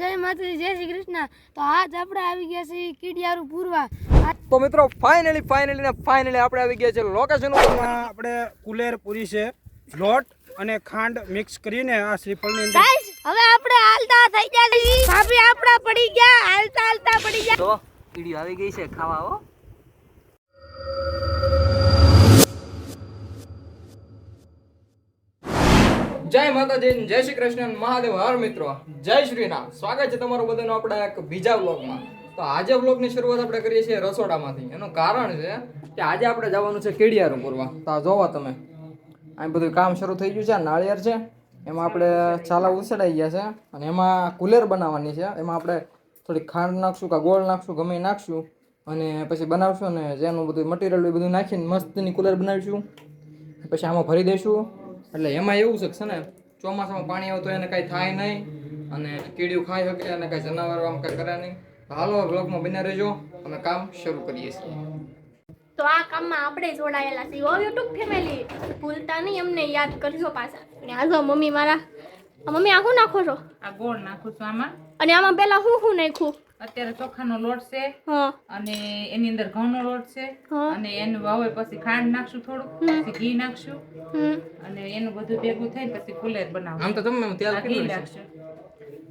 જય માતાજી જય શ્રી કૃષ્ણ. તો આજ આપણે આવી ગયા છીએ કીડિયારું પૂરવા. તો મિત્રો ફાઇનલી ફાઇનલી ને ફાઇનલી આપણે આવી ગયા છે લોકેશન ઉપર. આપણે કુલેર પૂરી છે લોટ અને ખાંડ મિક્સ કરીને આ શ્રીફળની અંદર ગાઈસ હવે આપણે હાલતા થઈ ગયા છીએ. ભાભી આપણા પડી ગયા હાલતા હાલતા પડી ગયા. તો કીડી આવી ગઈ છે ખાવા હો. માતાજી જય શ્રી કૃષ્ણ મહાદેવ. હર મિત્રો, જય શ્રી રામ સ્વાગત છે તમારું બધાનું આપણા એક બીજા વ્લોગમાં. તો આજે વ્લોગની શરૂઆત આપણે કરીએ છીએ રસોડામાંથી. એનું કારણ છે કે આજે આપણે જવાનું છે કેડિયારું પૂરવા. તો જોવો તમે. આ બધું કામ શરૂ થઈ ગયું છે નાળિયેર છે. એમાં આપણે ચાલા ઉછળાઈ ગયા છે અને એમાં કુલેર બનાવવાની છે. એમાં આપણે થોડી ખાંડ નાખશું કે ગોળ નાખશું, ગમે નાખશું. અને પછી બનાવશું અને જેનું બધું મટીરિયલ બધું નાખીને મસ્તની કુલર બનાવીશું. પછી આમાં ભરી દઈશું. એટલે એમાં એવું છે ને ચોમાસામાં પાણી આવે તો એને કાંઈ થાય નહીં અને કીડીયું ખાઈ શકે અને કાંઈ જનાવર આમ કાંઈ કરે નહીં. હાલો બ્લોગમાં બને રહેજો. અમે કામ શરૂ કરીએ છીએ. તો આ કામમાં આપણે જોડાયેલા છીએ. ઓ યુટ્યુબ ફેમિલી ભૂલતા નહીં અમને યાદ કરજો પાછા. અને આ જો મમ્મી મારા મમ્મી આ શું નાખો છો? આ ગોળ નાખું છું આમાં. અને આમાં પહેલા હું શું નાખ્યું અત્યારે ચોખાનો લોટ છે અને એની અંદર ઘઉંનો લોટ છે અને એનું વાવે પછી ખાંડ નાખશું થોડું પછી ઘી નાખશું અને એનું બધું ભેગું થઈને પછી કુલેર આમ તો તમે તેલ ઘી નાખશું.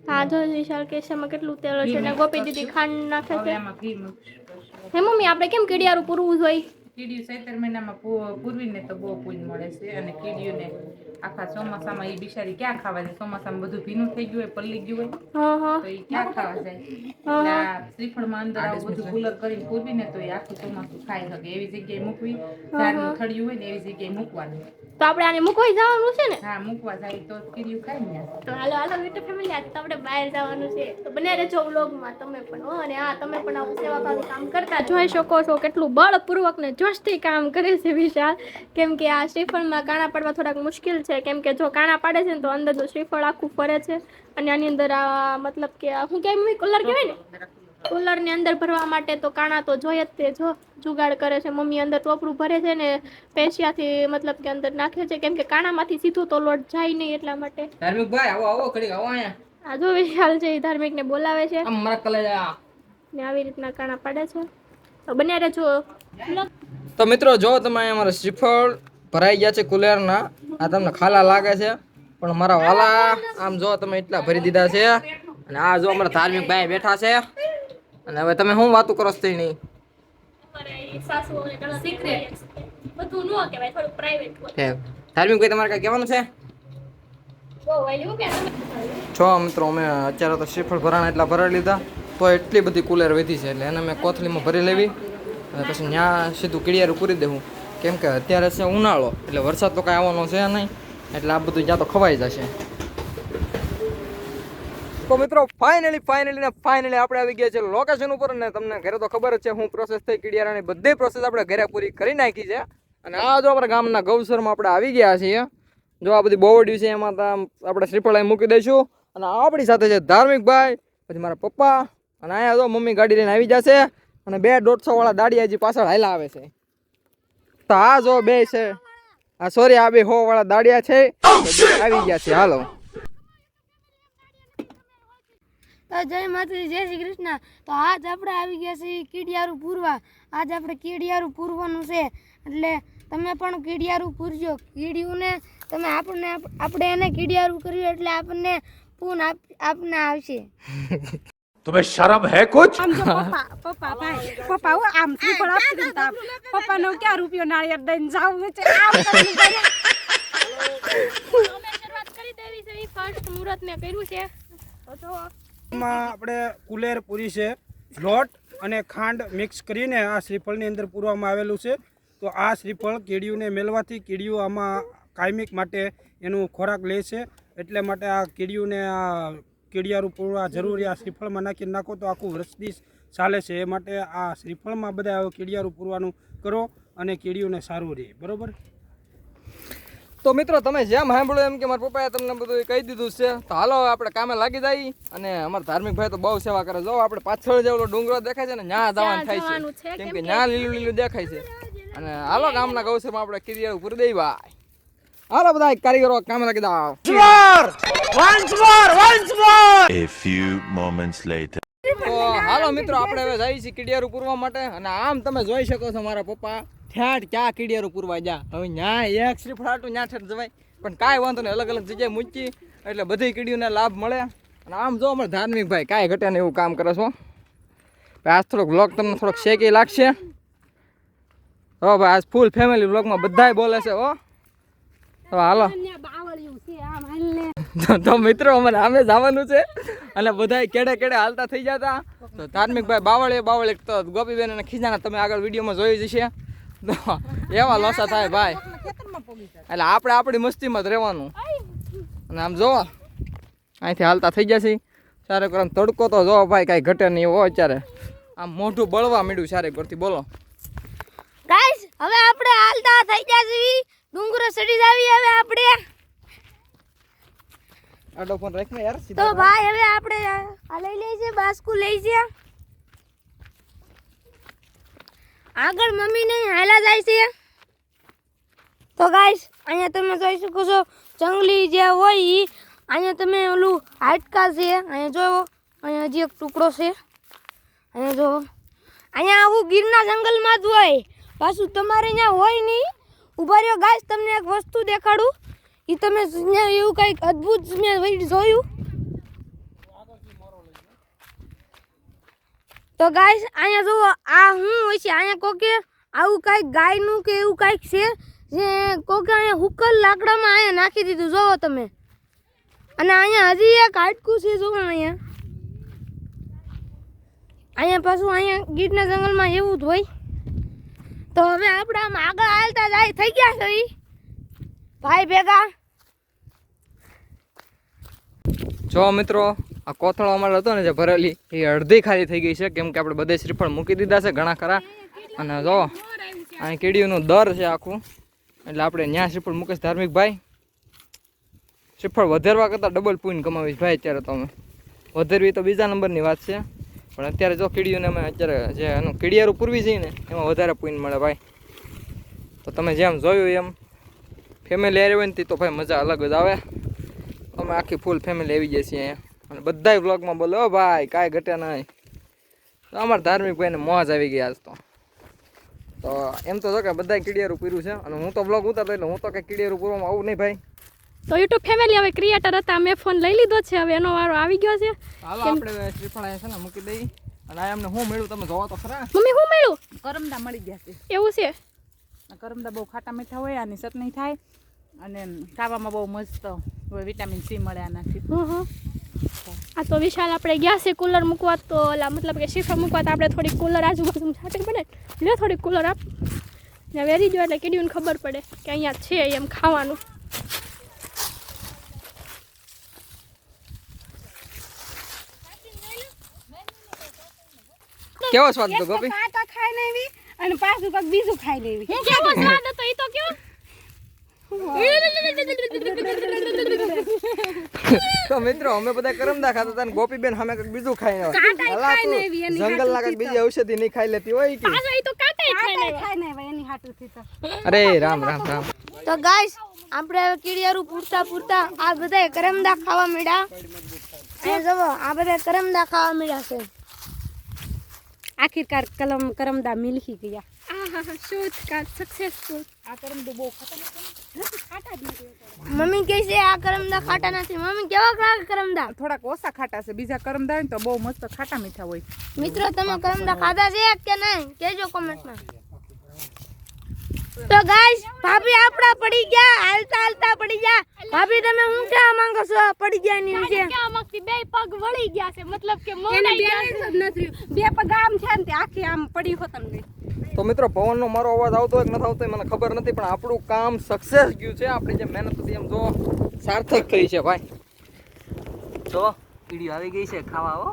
હા જો વિશાલ કેસમાં કેટલું તેલ છે ને ગોપી દીદી ખાંડ નાખે છે. એમાં ઘી મૂકશું. હે મમ્મી આપણે કેમ કેડિયારું પૂરવું જોઈએ? કીડીયું સૈતર મહિનામાં પૂરવીને તો બહુ પૂજ મળે છે અને કીડીઓને આખા ચોમાસામાં એ બિચારી ક્યાં ખાવા જાય? ચોમાસામાં બધું ભીનું થઈ ગયું હોય પલ્લી ગયું હોય? તો એ ક્યાં ખાવા જાય? શ્રીફળમાં અંદર આવું બધું કુલર કરીને પૂરવીને તો એ આખું ચોમાસું ખાઈ શકે એવી જગ્યાએ મૂકવી. ઝાડનું થળિયું હોય ને એવી જગ્યાએ મૂકવાનું. તો આપણે આને મૂકવા જવાનું છે ને? હા મૂકવા જાય તો કીડિયું ખાઈ ને તો હાલો હાલો મિત્રો ફેમિલી આજ તો આપણે બહાર જવાનું છે. તો બને રહેજો વ્લોગમાં તમે પણ હો. અને હા તમે પણ આવું સેવાભાવી કામ કરતા જોઈ શકો છો. કેટલું બળપૂર્વક ને જોશથી કામ કરે છે વિશાલ. કેમ કે આ શ્રીફળમાં કાણા પાડવા થોડાક મુશ્કેલ છે. કેમ કે જો કાણા પાડે છે ને તો અંદરનું શ્રીફળ આખું ફરે છે. અને આની અંદર મતલબ કે હું કેમ કલર કહેવાય ને? કુલરની અંદર ભરવા માટે તો કાણા તો જોઈએ જ તે જો જુગાડ કરે છે. મમ્મી અંદર ટોપરું ભરે છે ને પેશિયાથી મતલબ કે અંદર નાખે છે. કેમ કે કાણામાંથી સીધું તો લોટ જાય નહીં એટલા માટે. ધાર્મિક ભાઈ આવો આવો ઘડી આવો અહીંયા. આ જો વિશાલ છે એ ધાર્મિકને બોલાવે છે. અમારા મારા કલેજા ને આવી રીતના કાણા પાડે છે. તો બન્યા રહેજો. તો મિત્રો જો તમે અમારા શ્રીફળ ભરાઈ ગયા છે કુલેરના આ તમને ખાલા લાગે છે પણ મારા વાલા આમ જો તમે એટલા ભરી દીધા છે અને આ જો અમારા ધાર્મિક ભાઈ બેઠા છે અને હવે તમે શું વાતું કરો છો નહીં ધાર્મિક ભાઈ તમારે કઈ કહેવાનું છે? જો છો મિત્રો અમે અત્યારે તો શ્રીફળ ભરાણા એટલા ભરાઈ લીધા તો એટલી બધી કુલેર વધી છે એટલે એને મેં કોથળીમાં ભરી લેવી. અને પછી ત્યાં સીધું કીડિયારું કરી દેવું કેમ કે અત્યારે છે ઉનાળો, એટલે વરસાદ તો કાંઈ આવવાનો છે નહીં. એટલે આ બધું જ્યાં તો ખવાઈ જશે. તો મિત્રો ફાઇનલી ફાઇનલી ને ફાઇનલી આપણે આવી ગયા છે લોકેશન ઉપર ને તમને ઘરે તો ખબર જ છે, હું પ્રોસેસ થઈ કીડિયારાની બધી પ્રોસેસ આપણે ઘરે પૂરી કરી નાખી છે. અને આ જો આપણા ગામના ગૌસરમાં આપણે આવી ગયા છીએ. જો આ બધી બોવડ્યું છે એમાં આપણે શ્રીફળ મૂકી દઈશું. અને આપણી સાથે છે ધાર્મિક ભાઈ પછી મારા પપ્પા, અને અહીંયા જો મમ્મી ગાડી લઈને આવી જશે. અને બે દોઢસો વાળા દાડિયાજી હજી પાછળ હાલા આવે છે. તો આ જો બે છે. આ સોરી આ બે હો વાળા દાડિયા છે. આવી ગયા છે હાલો. તો જય માતાજી જય શ્રી કૃષ્ણ. તો આજ આપણે આવી ગયા છીએ કીડિયારું પૂરવા. આજ આપણે કીડિયારું પૂરવાનું છે. એટલે તમે પણ કીડિયારું પૂરજો. કીડિયુંને તમે આપણને આપણે એને કીડિયારું કર્યું એટલે આપણને પૂન આપ આપને આવશે. तुम्हें शर्म है कुछ આમ જો પપ્પા પપ્પા ભાઈ પપ્પા હું આમ શ્રીફળ આપી દીધું આમ પપ્પા નો ક્યાં રૂપિયો નાળિયેર દઈને જાવું છે આમ કરીને કરે. અમે શરૂઆત કરી દેવી છે ફર્સ્ટ મુહૂર્ત મેં કર્યું છે તો જો એમાં આપણે કુલેર પૂરી છે લોટ અને ખાંડ મિક્સ કરીને આ શ્રીફળની અંદર પૂરવામાં આવેલું છે તો આ શ્રીફળ કીડીયુંને મેળવાથી કીડીયું આમાં કાયમિક માટે એનું ખોરાક લે છે એટલે માટે આ કીડીયુંને આ કીડિયારું પૂરવા જરૂરી આ શ્રીફળમાં નાખી નાખો તો આખું વૃષ્ટિ ચાલે છે. એ માટે આ શ્રીફળમાં બધા કેડિયારું કીડિયારું પૂરવાનું કરો અને કેડીઓને સારું રહે. બરોબર? તો મિત્રો તમે જેમ સાંભળ્યું એમ કે મારા પપ્પાએ તમને બધું કહી દીધું છે તો હાલો આપણે કામે લાગી જાય અને અમારા ધાર્મિક ભાઈ તો બહુ સેવા કરે. જો આપણે પાછળ જે ડુંગરો દેખાય છે ને ન્યા જવાનું થાય છે. કેમ કેમ કે ન્યા લીલું લીલું દેખાય છે. અને હાલો ગામના ગૌસેમાં આપણે કિરિયાળું પૂરી દઈ ભાઈ. હાલો બધા કારીગરો કામ લાગી દાવ મોર few ફ્યુ મોમેન્ટ્સ લેટર હાલો મિત્રો આપણે હવે જઈએ છીએ કીડિયારું પૂરવા માટે. અને આમ તમે જોઈ શકો છો મારા પપ્પા. ઠેઠ ક્યાં કીડિયારું પૂરવા જા હવે ન્યા એક શ્રી હાટું ન્યા ઠેઠ જવાય. પણ કાંઈ વાંધો નહીં અલગ અલગ જગ્યાએ મૂકી એટલે બધી કીડીઓને લાભ મળે. અને આમ જો અમારે ધાર્મિક ભાઈ કાંઈ ઘટે ને એવું કામ કરે છો ભાઈ આજ થોડોક બ્લોગ તમને થોડોક શેકી લાગશે. હો ભાઈ આજ ફૂલ ફેમિલી બ્લોગમાં બધાય બોલે છે હો. તો હાલો. તો- મિત્રો અમારે આમે જવાનું છે. અને બધા કેડે કેડે હાલતા થઈ જતા તો. ધાર્મિક ભાઈ બાવળે બાવળે તો ગોપીબેન અને ખીજાના તમે આગળ વિડીયોમાં જોઈ જશે તો એવા લોસા થાય ભાઈ. એટલે આપણે આપણી મસ્તીમાં જ રહેવાનું. અને આમ જોવો. અહીંથી હાલતા થઈ જશે સારે કરો તડકો તો જોવો ભાઈ કાંઈ ઘટે નહીં હોય અત્યારે. આમ મોઢું બળવા માંડ્યું સારે કરતી બોલો. ગાઈસ હવે આપણે હાલતા થઈ જશે ડુંગરો ચડી જાવી હવે આપણે. આડો ફોન રાખને યાર તો ભાઈ હવે આપણે આ લઈ લઈ છે બાસ્કુ લઈ છે આગળ મમ્મી નહીં હાલા જાય છે. તો ગાઈસ અહીંયા તમે જોઈ શકો છો જંગલી જે હોય એ અહીંયા તમે ઓલું હાડકા છે અહીંયા જોવો અહીંયા હજી એક ટુકડો છે. અહીંયા જોવો. અહીંયા આવું ગીરના જંગલમાં જ હોય. પાછું તમારે અહીંયા હોય નહીં. ઊભા રહ્યો, ગાઈસ, તમને એક વસ્તુ દેખાડું. એ તમે એવું કંઈક અદ્ભુત મેં જોયું? તો ગાઈસ, અહીંયા જુઓ, આ હું હોય છે, અહીંયા કોકે આવું કાંઈક ગાયનું કે એવું કાંઈક છે, જે કોકે અહીંયા હુકલ લાકડામાં અહીંયા નાખી દીધું જોવો તમે. અને અહીંયા હજી એક હાડકું છે, જુઓ અહીંયા. અહીંયા પાછું અહીંયા ગીરના જંગલમાં એવું જ હોય. તો હવે આપણે આમ આગળ હાલતા જાય, થઈ ગયા છે ઈ. ભાઈ ભેગા. જો મિત્રો, આ કોથળો અમારે હતો ને જે ભરેલી, એ અડધી ખાલી થઈ ગઈ છે. કેમ કે આપણે બધે શ્રીફળ મૂકી દીધા છે ઘણા ખરા. અને જો અહીં કીડીઓનું દર છે આખું. એટલે આપણે ન્યા શ્રીફળ મુકેશ. ધાર્મિક ભાઈ, શ્રીફળ વધારવા કરતાં ડબલ પૂન કમાવીશ ભાઈ અત્યારે તો અમે. વધારવી તો બીજા નંબરની વાત છે. પણ અત્યારે જો કીડીઓને અમે અત્યારે જે એનું કીડિયારું પૂરવી જઈએ ને, એમાં વધારે પોઈન્ટ મળે ભાઈ. તો તમે જેમ જોયું એમ ફેમિલી આવી હોય ને તે ભાઈ મજા અલગ જ આવે. અમે આખી ફૂલ ફેમિલી આવી જઈએ છીએ અહીંયા. અને બધાય વ્લોગમાં બોલો, "ઓ ભાઈ, કાંઈ ઘટે નહીં. તો અમારા ધાર્મિક ભાઈને મોજ આવી ગઈ આજ તો. તો એમ તો જો કે બધાય કીડિયારું પૂર્યું છે. અને હું તો બ્લોગ ઉતારતો એટલે હું તો કંઈ કીડિયારું પૂરવામાં આવું નહીં ભાઈ. તો યુટ્યુબ ફેમિલી હવે ક્રિએટર હતા મેં ફોન લઈ લીધો છે હવે એનો વારો આવી ગયો છે. હાલો આપણે શ્રીફળ છે ને મૂકી દઈ. અને આ એમને હું મેળું તમે જોવો તો ખરા. મમ્મી હું મળ્યું કરમદા મળી ગયા છે. એવું છે? કરમદા બહુ ખાટા મીઠા હોય આની ચટણી થાય. અને ખાવામાં બહુ મસ્ત હોય વિટામિન સી મળે આનાથી. હં હં. આ તો વિશાલ આપણે ગયા છે કુલર મૂકવા તો ઓલા મતલબ કે શીફા મૂકવા તો આપણે થોડીક કુલર આજુબાજુ છાટી પડે. લે થોડીક કુલર આપ. ને વેરી જો એટલે કીડીને ખબર પડે કે અહીંયા છે એમ ખાવાનું. કેવો સ્વાદ હતો ગોપી? કાંટા ખાઈ લેવી અને પાછું કક બીજું ખાઈ લેવી કેવો સ્વાદ હતો ઈ તો કયો? તો મિત્રો અમે બધા કરમદા ખાતા હતા ગોપી બેન અમે કંઈક બીજું ખાઈ તું જંગલ એની જંગલના બીજી ઔષધિ નહીં ખાઈ લેતી હોય કે. અરે રામ રામ રામ. તો ગાઈસ આપણે હવે કીડિયારું પૂરતા પૂરતા આ બધા કરમદા ખાવા મળ્યા. જુઓ આ બધા કરમદા ખાવા મળ્યા છે. આખિરકાર કલમ કરમદા મિલખી ગયા. આહા શોધ કા સક્સેસફુલ આ કરમદું બહુ ખાતા મમ્મી કહે છે આ કરમદા ખાટા નથી. મમ્મી કેવા લાગે કરમદા? થોડાક ઓછા ખાટા છે. બીજા કરમદા હોય ને તો બહુ મસ્ત ખાટા મીઠા હોય. મિત્રો તમે કરમદા ખાધા છે કે નહીં? કેજો કોમેન્ટમાં તો ગાઈસ ભાભી આપડા પડી ગયા હાલતા હાલતા પડી ગયા. ભાભી તમે હું કેવા માંગો છો? પડી ગયા ની વિશે. કેવા માંગતી બે પગ વળી ગયા છે મતલબ કે મોડાઈ ગયા છે. જ નથી. બે પગ આમ છે ને તે આખી આમ પડી હોત ને તો મિત્રો પવનનો મારો અવાજ આવતો હોય કે નથી આવતો મને ખબર નથી પણ આપણું કામ સક્સેસ ગયું છે. આપણી જે મહેનત હતી એમ જો સાર્થક થઈ છે ભાઈ. જો કીડી આવી ગઈ છે ખાવા હો.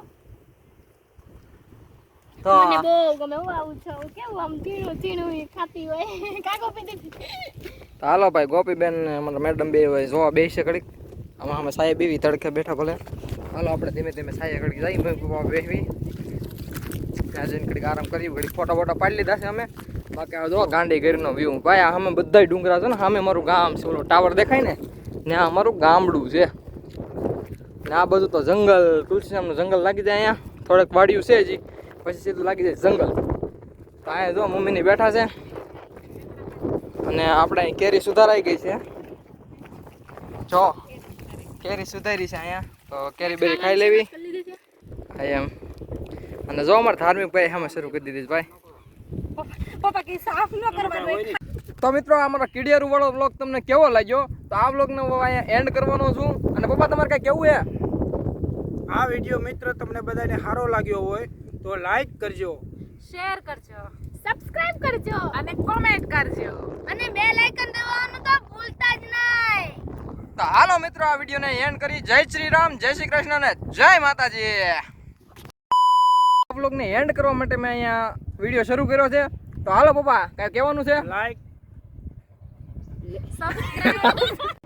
તો મને બહુ ગમે. હું આવું છું. કેવું આમ ઝીણું ઝીણું ખાતી હોય. કાકો પીધી તો હાલો ભાઈ ગોપીબેન ને મેડમ બે હોય જોવા બેસે ઘડીક. આમાં અમે સાહેબ એવી તડકે બેઠા ભલે. હાલો આપણે ધીમે ધીમે સાહેબ ઘડીક જઈ બેસવી ત્યાં જઈને ઘડીક આરામ કરી ઘડીક ફોટા ફોટા પાડી લીધા છે અમે. બાકી આ જો ગાંડી ગીરનો વ્યૂ ભાઈ અમે બધા ડુંગરા છે ને સામે મારું ગામ છે ઓલો ટાવર દેખાય ને ને આ મારું ગામડું છે. ને આ બધું તો જંગલ તુલસીરામનું જંગલ લાગી જાય અહીંયા. થોડેક વાડિયું છે હજી. પછી સીધું લાગી જાય જંગલ. તો અહીંયા જો મમ્મીની બેઠા છે. અને આપણે અહીં કેરી સુધારાઈ ગઈ છે. જો, કેરી સુધારી છે અહીંયા. તો કેરી બેરી ખાઈ લેવી. એમ. અને જો અમારે ધાર્મિક ભાઈ અમે શરૂ કરી દીધી ભાઈ. તો મિત્રો અમારો કીડિયારું વાળો બ્લોગ તમને કેવો લાગ્યો? તો આ બ્લોગને હું અહીંયા એન્ડ કરવાનો છું. અને પપ્પા, તમારે કાંઈ કેવું હે આ વીડિયો મિત્ર તમને બધાને સારો લાગ્યો હોય તો લાઈક કરજો. શેર કરજો. સબસ્ક્રાઇબ કરજો. અને કોમેન્ટ કરજો. અને બેલ આઇકન દબાવવાનું તો ભૂલતા જ નહીં. તો હાલો મિત્રો આ વિડીયોને એન્ડ કરી. જય શ્રી રામ જય શ્રી કૃષ્ણ અને જય માતાજી. બ્લોગને એન્ડ કરવા માટે મેં અહીંયા વીડિયો શરૂ કર્યો છે. તો હાલો પપ્પા કાંઈ કહેવાનું છે? Like subscribe